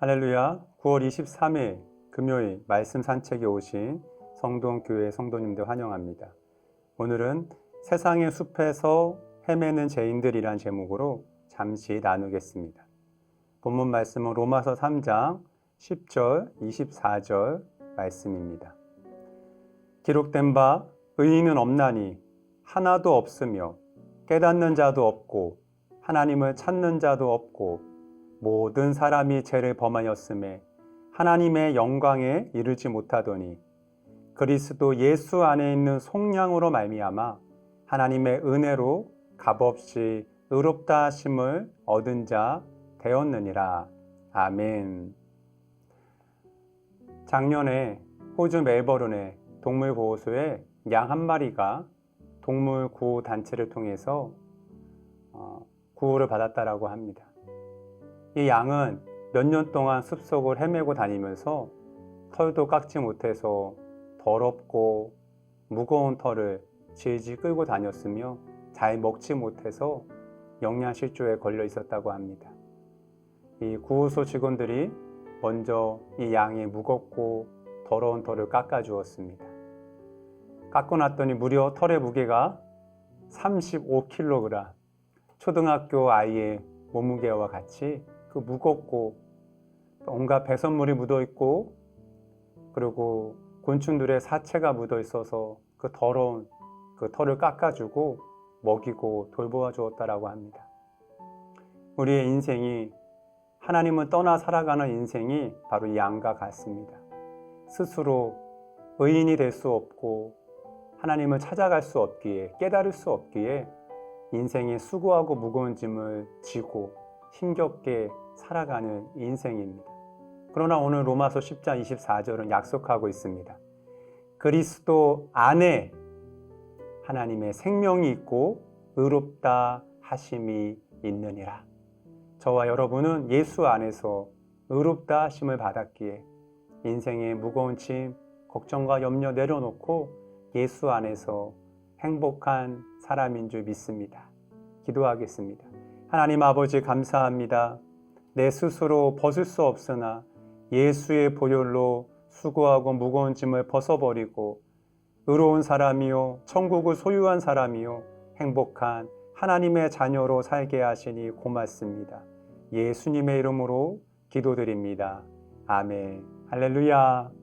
할렐루야. 9월 23일 금요일 말씀 산책에 오신 성동교회 성도님들 환영합니다. 오늘은 세상의 숲에서 헤매는 죄인들이란 제목으로 잠시 나누겠습니다. 본문 말씀은 로마서 3장 10절, 24절 말씀입니다. 기록된 바 의인은 없나니 하나도 없으며 깨닫는 자도 없고 하나님을 찾는 자도 없고 모든 사람이 죄를 범하였음에 하나님의 영광에 이르지 못하더니 그리스도 예수 안에 있는 속량으로 말미암아 하나님의 은혜로 값없이 의롭다 하심을 얻은 자 되었느니라. 아멘. 작년에 호주 멜버른의 동물보호소에 양 한 마리가 동물 구호 단체를 통해서 어, 구호를 받았다라고 합니다. 이 양은 몇 년 동안 숲속을 헤매고 다니면서 털도 깎지 못해서 더럽고 무거운 털을 질질 끌고 다녔으며 잘 먹지 못해서 영양실조에 걸려 있었다고 합니다. 이 구호소 직원들이 먼저 이 양의 무겁고 더러운 털을 깎아 주었습니다. 깎고 났더니 무려 털의 무게가 35kg, 초등학교 아이의 몸무게와 같이 그 무겁고 온갖 배선물이 묻어 있고 그리고 곤충들의 사체가 묻어 있어서 그 더러운 그 털을 깎아주고 먹이고 돌보아 주었다라고 합니다. 우리의 인생이 하나님을 떠나 살아가는 인생이 바로 이 양과 같습니다. 스스로 의인이 될 수 없고 하나님을 찾아갈 수 없기에 깨달을 수 없기에 인생에 수고하고 무거운 짐을 지고 힘겹게 살아가는 인생입니다. 그러나 오늘 로마서 10장 24절은 약속하고 있습니다. 그리스도 안에 하나님의 생명이 있고 의롭다 하심이 있느니라. 저와 여러분은 예수 안에서 의롭다 하심을 받았기에 인생의 무거운 짐, 걱정과 염려 내려놓고 예수 안에서 행복한 사람인 줄 믿습니다. 기도하겠습니다. 하나님 아버지 감사합니다. 내 스스로 벗을 수 없으나 예수의 보혈로 수고하고 무거운 짐을 벗어버리고 의로운 사람이요 천국을 소유한 사람이요 행복한 하나님의 자녀로 살게 하시니 고맙습니다. 예수님의 이름으로 기도드립니다. 아멘. 할렐루야.